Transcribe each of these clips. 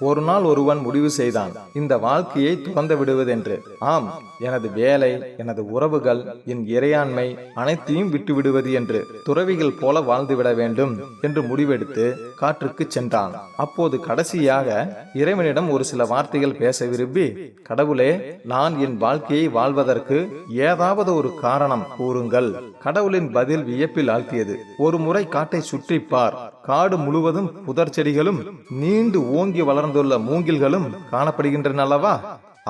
ஒரு நாள் ஒருவன் முடிவு செய்தான் இந்த வாழ்க்கையை துறந்து விடுவதென்று. ஆம் எனது வேலை எனது உறவுகள் என் இறையாண்மை அனைத்தையும் விட்டு விடுவது என்று துறவிகள் போல வாழ்ந்துவிட வேண்டும் என்று முடிவெடுத்து காற்றுக்கு சென்றான். அப்போது கடைசியாக இறைவனிடம் ஒரு சில வார்த்தைகள் பேச விரும்பி கடவுளே நான் என் வாழ்க்கையை வாழ்வதற்கு ஏதாவது ஒரு காரணம் கூறுங்கள். கடவுளின் பதில் வியப்பில் ஆழ்த்தியது. ஒரு முறை காட்டை சுற்றி பார். காடு முழுவதும் புதர் செடிகளும் நீண்டு ஓங்கி வளர்ந்துள்ள மூங்கில்களும் காணப்படுகின்றன அல்லவா?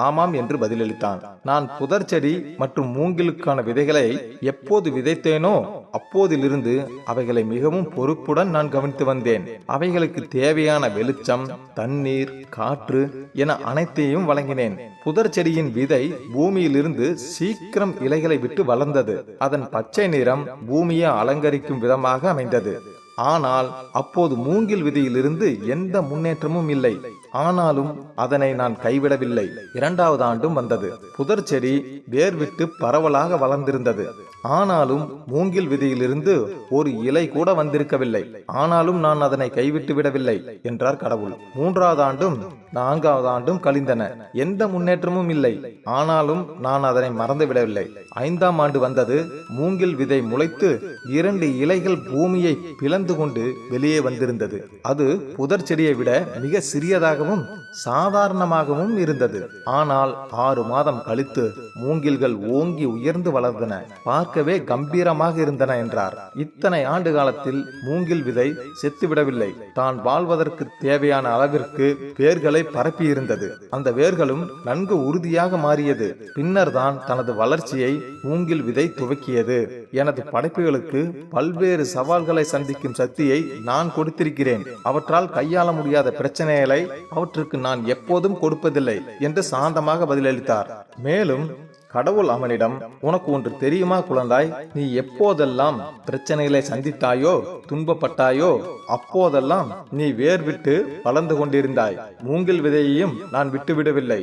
ஆமாம் என்று பதிலளித்தான். நான் புதர் செடி மற்றும் மூங்கிலுக்கான விதைகளை எப்போது விதைத்தேனோ அப்போதிலிருந்து அவைகளை மிகவும் பொறுப்புடன் நான் கவனித்து வந்தேன். அவைகளுக்கு தேவையான வெளிச்சம் தண்ணீர் காற்று என அனைத்தையும் வழங்கினேன். புதர் செடியின் விதை பூமியிலிருந்து சீக்கிரம் இலைகளை விட்டு வளர்ந்தது. அதன் பச்சை நிறம் பூமியை அலங்கரிக்கும் விதமாக அமைந்தது. ஆனால் அப்போது மூங்கில் விதியிலிருந்து எந்த முன்னேற்றமும் இல்லை. ஆனாலும் அதனை நான் கைவிடவில்லை. இரண்டாவது ஆண்டும் வந்தது. புதர் செடி வேர் விட்டு பரவலாக வளர்ந்திருந்தது. ஆனாலும் மூங்கில் விதியிலிருந்து ஒரு இலை கூட வந்திருக்கவில்லை. ஆனாலும் நான் அதனை கைவிட்டு விடவில்லை என்றார் கடவுள். மூன்றாவது ஆண்டும் நான்காவது ஆண்டும் கழிந்தன. எந்த முன்னேற்றமும் இல்லை. ஆனாலும் நான் அதனை மறந்து விடவில்லை. ஐந்தாம் ஆண்டு வந்தது. மூங்கில் விதை முளைத்து இரண்டு இலைகள் பூமியை பிளந்து கொண்டு வெளியே வந்திருந்தது. அது புதர் செடியை விட மிக சிறியதாக ಆಗಮಂ சாதாரணமாகவும் இருந்தது. ஆனால் ஆறு மாதம் கழித்து மூங்கில்கள் ஓங்கி உயர்ந்து வளர்ந்தன. பார்க்கவே கம்பீரமாக இருந்தன என்றார். இத்தனை ஆண்டு காலத்தில் மூங்கில் விதை செத்துவிடவில்லை. தான் வாழ்வதற்கு தேவையான அளவிற்கு வேர்களை பரப்பியிருந்தது. அந்த வேர்களும் நன்கு உறுதியாக மாறியது. பின்னர் தான் தனது வளர்ச்சியை மூங்கில் விதை துவக்கியது. எனது படைப்புகளுக்கு பல்வேறு சவால்களை சந்திக்கும் சக்தியை நான் கொடுத்திருக்கிறேன். அவற்றால் கையாள முடியாத பிரச்சனைகளை அவற்றுக்கு நான் எப்போதும் கொடுப்பதில்லை என்று சாந்தமாக பதிலளித்தார். மேலும் கடவுள் அவனிடம் உனக்கு ஒன்று தெரியுமா குழந்தாய்? நீ எப்போதெல்லாம் பிரச்சனைகளை சந்தித்தாயோ துன்பப்பட்டாயோ அப்போதெல்லாம் நீ வேர் விட்டு வளர்ந்து கொண்டிருந்தாய். மூங்கில் விதையையும் நான் விட்டுவிடவில்லை.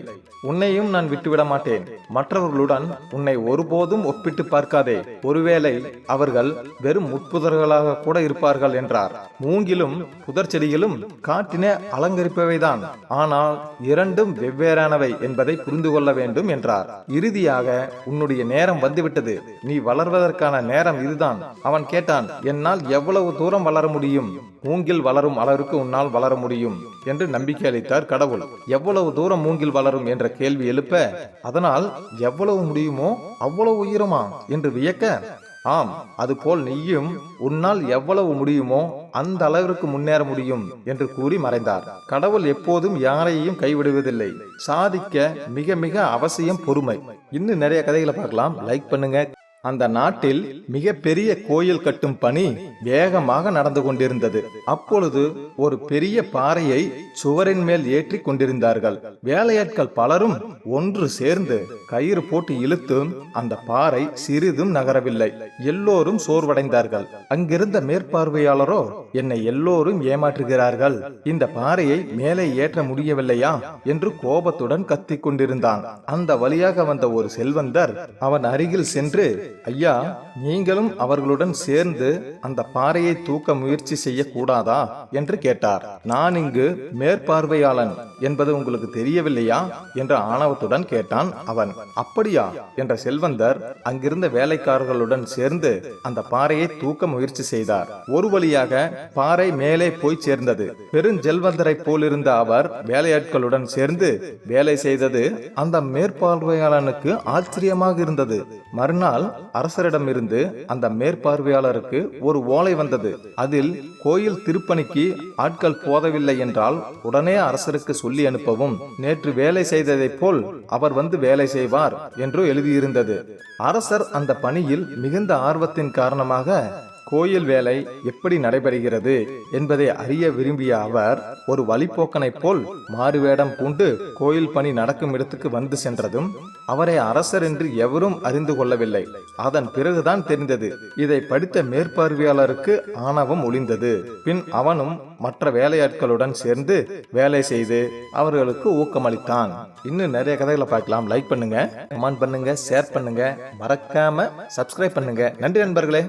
உன்னையும் நான் விட்டுவிட மாட்டேன். மற்றவர்களுடன் உன்னை ஒருபோதும் ஒப்பிட்டு பார்க்காதே. ஒருவேளை அவர்கள் வெறும் முட்புதர்களாக கூட இருப்பார்கள் என்றார். மூங்கிலும் புதர் செடிகளும் காட்டினே அலங்கரிப்பவைதான். ஆனால் இரண்டும் வெவ்வேறானவை என்பதை புரிந்து கொள்ள வேண்டும் என்றார். இறுதியாக உன்னுடைய நேரம் வந்துவிட்டது. நீ வளர்வதற்கான நேரம் இதுதான். அவன் கேட்டான் என்னால் எவ்வளவு தூரம் வளர முடியும்? மூங்கில் வளரும் அளவிற்கு உன்னால் வளர முடியும். என்று நம்பிக்கை அளித்தார் கடவுள். எவ்வளவு தூரம் மூங்கில் வளரும்? என்ற கேள்வி எழுப்ப அதனால் எவ்வளவு முடியுமோ அவ்வளவு உயருமா? என்று வியக்க ஆம் அதுபோல் நீயும் உன்னால் எவ்வளவு முடியுமோ அந்த அளவிற்கு முன்னேற முடியும் என்று கூறி மறைந்தார். கடவுள் எப்போதும் யாரையும் கைவிடுவதில்லை. சாதிக்க மிக மிக அவசியம் பொறுமை. இன்னும் நிறைய கதைகளை பார்க்கலாம். லைக் பண்ணுங்க. அந்த நாட்டில் மிக பெரிய கோயில் கட்டும் பணி வேகமாக நடந்து கொண்டிருந்தது. அப்பொழுது ஒரு பெரிய பாறையை சுவரின் மேல் ஏற்றி கொண்டிருந்தார்கள். வேலையாட்கள் பலரும் ஒன்று சேர்ந்து கயிறு போட்டு இழுத்தும் அந்த பாறை சிறிதும் நகரவில்லை. எல்லோரும் சோர்வடைந்தார்கள். அங்கிருந்த மேற்பார்வையாளரோ என்னை எல்லோரும் ஏமாற்றுகிறார்கள். இந்த பாறையை மேலே ஏற்ற முடியவில்லையா? என்று கோபத்துடன் கத்திக் கொண்டிருந்தான். அந்த வழியாக வந்த ஒரு செல்வந்தர் அவன் அருகில் சென்று ஐயா நீங்களும் அவர்களுடன் சேர்ந்து அந்த பாறையை தூக்க முயற்சி செய்யக்கூடாதா என்று கேட்டார். நான் இங்கு மேற்பார்வையாளன் என்பது உங்களுக்கு தெரியவில்லையா என்ற ஆணவத்துடன் கேட்டான் அவன். அப்படியா என்ற செல்வந்தர் அங்கிருந்த வேலைக்காரர்களுடன் சேர்ந்து அந்த பாறையை தூக்க முயற்சி செய்தார். ஒரு வழியாக பாறை மேலே போய் சேர்ந்தது. பெருஞ்செல்வந்தரை போலிருந்த அவர் வேலையாட்களுடன் சேர்ந்து வேலை செய்தது அந்த மேற்பார்வையாளனுக்கு ஆச்சரியமாக இருந்தது. மறுநாள் அரசரிடமிருந்து அந்த மேற்பார்வையாளருக்கு ஒரு ஓலை வந்தது. அதில் கோயில் திருப்பணிக்கு ஆட்கள் போதவில்லை என்றால் உடனே அரசருக்கு சொல்லி அனுப்பவும் நேற்று வேலை செய்ததைப் போல் அவர் வந்து வேலை செய்வார் என்று எழுதியிருந்தது. அரசர் அந்த பணியில் மிகுந்த ஆர்வத்தின் காரணமாக கோயில் வேலை எப்படி நடைபெறுகிறது என்பதை அறிய விரும்பிய அவர் ஒரு வழிப்போக்கனைப் போல் மாறுவேடம் பூண்டு கோயில் பணி நடக்கும் இடத்துக்கு வந்து சென்றதும் அவரை அரசர் என்று எவரும் அறிந்து கொள்ளவில்லை. அதன் பிறகுதான் தெரிந்தது இதை படித்த மேற்பார்வையாளருக்கு ஆணவம் ஒளிந்தது பின் அவனும் மற்ற வேலையாட்களுடன் சேர்ந்து வேலை செய்து அவர்களுக்கு ஊக்கமளித்தான். இன்னும் நிறைய கதைகளை பார்க்கலாம். லைக் பண்ணுங்க கமெண்ட் பண்ணுங்க ஷேர் பண்ணுங்க. மறக்காம சப்ஸ்கிரைப் பண்ணுங்க. நன்றி நண்பர்களே.